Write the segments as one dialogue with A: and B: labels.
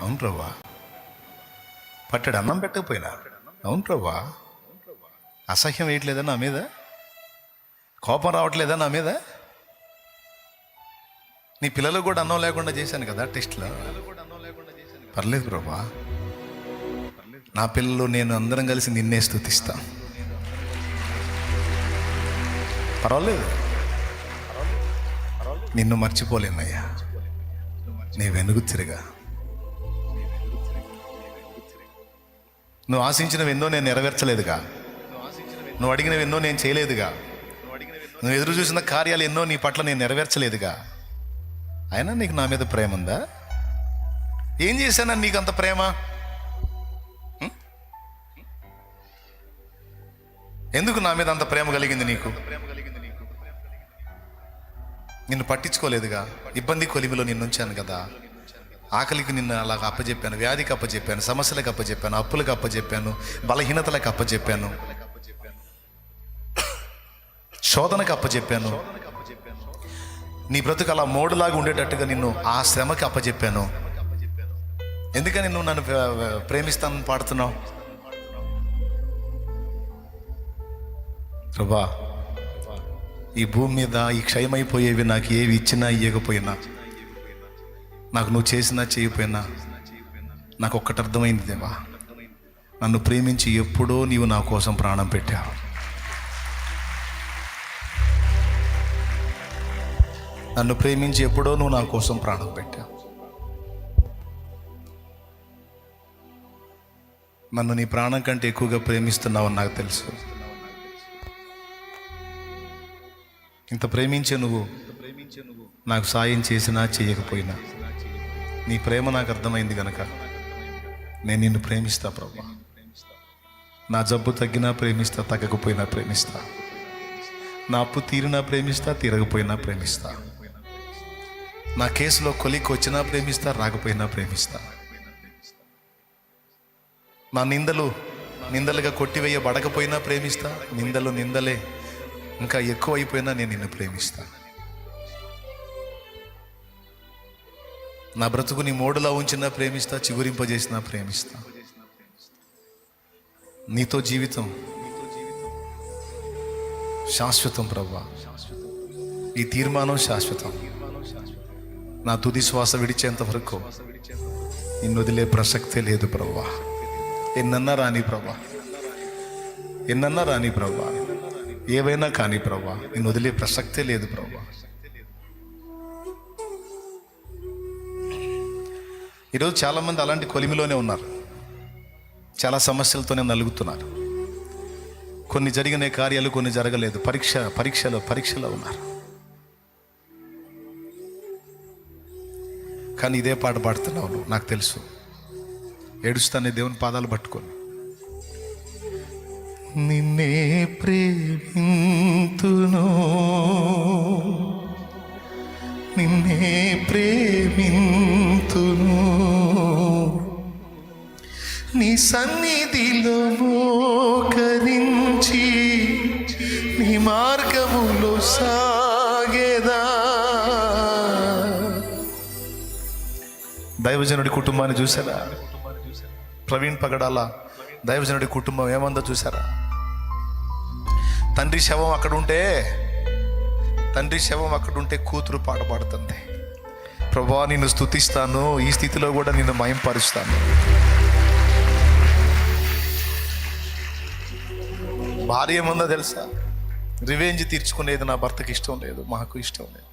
A: అవును ప్రభా. పట్టడు అన్నం పెట్టకపోయినా. అవును ప్రభా. అసహ్యం వేయట్లేదా నా మీద? కోపం రావట్లేదా నా మీద? నీ పిల్లలకు కూడా అన్నం లేకుండా చేశాను కదా టెస్ట్లో. పర్లేదు ప్రభా. నా పిల్లలు నేను అందరం కలిసి నిన్నే స్థుతిస్తా పర్వాలేదు. నిన్ను మర్చిపోలేనయ్యా. నీ వెనుగు తిరగా. నువ్వు ఆశించినవి ఎన్నో నేను నెరవేర్చలేదుగా. నువ్వు అడిగినవి ఎన్నో నేను చేయలేదుగా. నువ్వు ఎదురు చూసిన కార్యాలు ఎన్నో నీ పట్ల నేను నెరవేర్చలేదుగా. అయినా నీకు నా మీద ప్రేమ ఉందా ఏం చేశానని నీకు అంత ప్రేమ? ఎందుకు నా మీద అంత ప్రేమ కలిగింది నీకు? నిన్ను పట్టించుకోలేదుగా. ఇబ్బంది కొలిమిలో నిన్నుంచాను కదా. ఆకలికి నిన్ను అలాగ అప్పచెప్పాను వ్యాధికి అప్పచెప్పాను సమస్యలకు అప్పచెప్పాను అప్పులకు అప్పచెప్పాను బలహీనతలకు అప్పచెప్పాను శోధనకు అప్పచెప్పాను నీ బ్రతుకు అలా మోడులాగా ఉండేటట్టుగా నిన్ను ఆ శ్రమకి అప్పచెప్పాను ఎందుకని నువ్వు నన్ను ప్రేమిస్తాను పాడుతున్నావు? ప్రభా ఈ భూమి మీద ఈ క్షయమైపోయేవి నాకు ఏవి ఇచ్చినా ఇవ్వకపోయినా నాకు నువ్వు చేసినా చేయకపోయినా నాకు ఒక్కటి అర్థమైంది దేవా. నన్ను ప్రేమించి ఎప్పుడో నీవు నా కోసం ప్రాణం పెట్టావు. నన్ను ప్రేమించి ఎప్పుడో నువ్వు నా కోసం ప్రాణం పెట్టావు. నన్ను నీ ప్రాణం కంటే ఎక్కువగా ప్రేమిస్తున్నావని నాకు తెలుసు. ఇంత ప్రేమించే నువ్వు నాకు సాయం చేసినా చేయకపోయినా నీ ప్రేమ నాకు అర్థమైంది కనుక నేను నిన్ను ప్రేమిస్తా ప్రభా. నా జబ్బు తగ్గినా ప్రేమిస్తా తగ్గకపోయినా ప్రేమిస్తా. నా అప్పు తీరినా ప్రేమిస్తా తీరకపోయినా ప్రేమిస్తా. నా కేసులో కొలికి వచ్చినా ప్రేమిస్తా రాకపోయినా ప్రేమిస్తా. నా నిందలు నిందలుగా కొట్టివేయబడకపోయినా ప్రేమిస్తా నిందలు నిందలే. ఇంకా ఎక్కువ అయిపోయినా నేను నిన్ను ప్రేమిస్తాను నా బ్రతుకు నీ మోడలా ఉంచినా ప్రేమిస్తా చిగురింపజేసినా ప్రేమిస్తా. నీతో జీవితం శాశ్వతం ప్రభా ఈ తీర్మానం శాశ్వతం. నా తుది శ్వాస విడిచేంత వరకు నిన్ను వదిలే ప్రసక్తే లేదు ప్రభా ఎన్నన్నా రాని ప్రభా ఎన్నన్నా రాని ప్రభా ఏవైనా కానీ ప్రభా నిన్ను వదిలే ప్రసక్తే లేదు ప్రభా ఈరోజు చాలామంది అలాంటి కొలిమిలోనే ఉన్నారు. చాలా సమస్యలతోనే నలుగుతున్నారు. కొన్ని జరిగిన కార్యాలు కొన్ని జరగలేదు. పరీక్ష పరీక్షలో పరీక్షలో ఉన్నారు. కానీ ఇదే పాట పాడుతున్నావు నాకు తెలుసు. ఏడుస్తానే దేవుని పాదాలు పట్టుకొని. నిన్నే ప్రేమింతును. నిన్నే ప్రేమి సన్నిధిలో మోకరించి నీ మార్గములో సాగేదా? దైవజనుడి కుటుంబాన్ని చూసారా ప్రవీణ్ పగడాల దైవజనుడి కుటుంబం ఏమందో చూసారా తండ్రి శవం అక్కడ ఉంటే తండ్రి శవం అక్కడ ఉంటే కూతురు పాట పాడుతుంది. ప్రభా నిన్ను స్తుతిస్తాను ఈ స్థితిలో కూడా నిన్ను మయంపరుస్తాను భార్య ఏముందో తెలుసా? రివెంజ్ తీర్చుకునేది నా భర్తకి ఇష్టం లేదు మాకు ఇష్టం లేదు.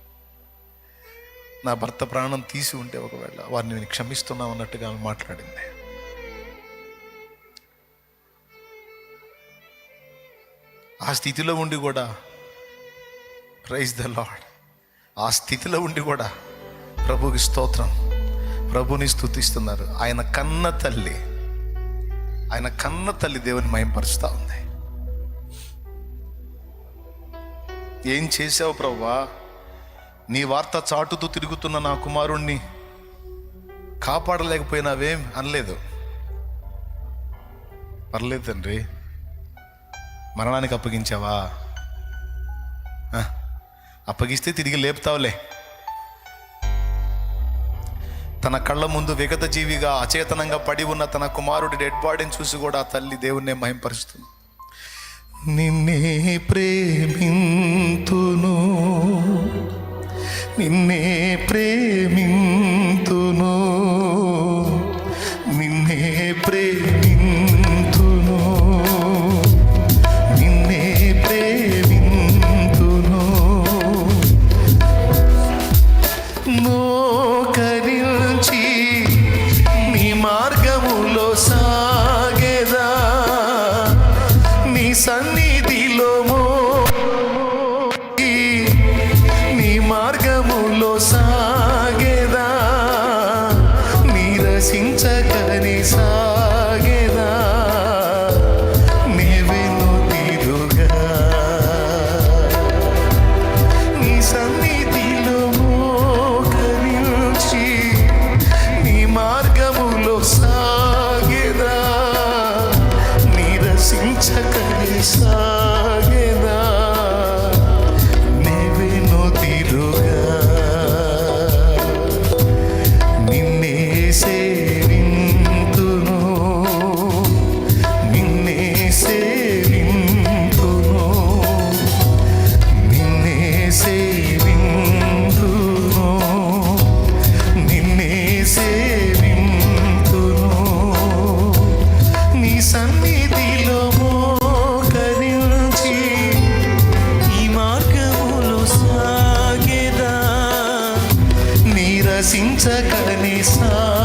A: నా భర్త ప్రాణం తీసి ఉంటే ఒకవేళ వారిని నేను క్షమిస్తున్నాం అన్నట్టుగా ఆమె మాట్లాడింది. ఆ స్థితిలో ఉండి కూడా ప్రైజ్ ద లాడ్ ఆ స్థితిలో ఉండి కూడా ప్రభుకి స్తోత్రం. ప్రభుని స్థుతిస్తున్నారు ఆయన కన్న తల్లి ఆయన కన్న తల్లి దేవుని మయంపరుస్తూ ఉంది. ఏం చేసావు ప్రవ్వా? నీ వార్త చాటుతూ తిరుగుతున్న నా కుమారుణ్ణి కాపాడలేకపోయినావేం అనలేదు. పర్లేదు తండ్రి. మరణానికి అప్పగించావా? అప్పగిస్తే తిరిగి లేపుతావులే. తన కళ్ళ ముందు విగత జీవిగా అచేతనంగా పడి ఉన్న తన కుమారుడి డెడ్ బాడీని చూసి కూడా తల్లి దేవుణ్ణి మహింపరుస్తుంది. నిన్నే ప్రేమింతును. నిన్నే ప్రేమి నిరసించకని సాగేదా సాగేదా నీరసించకని సాగేదా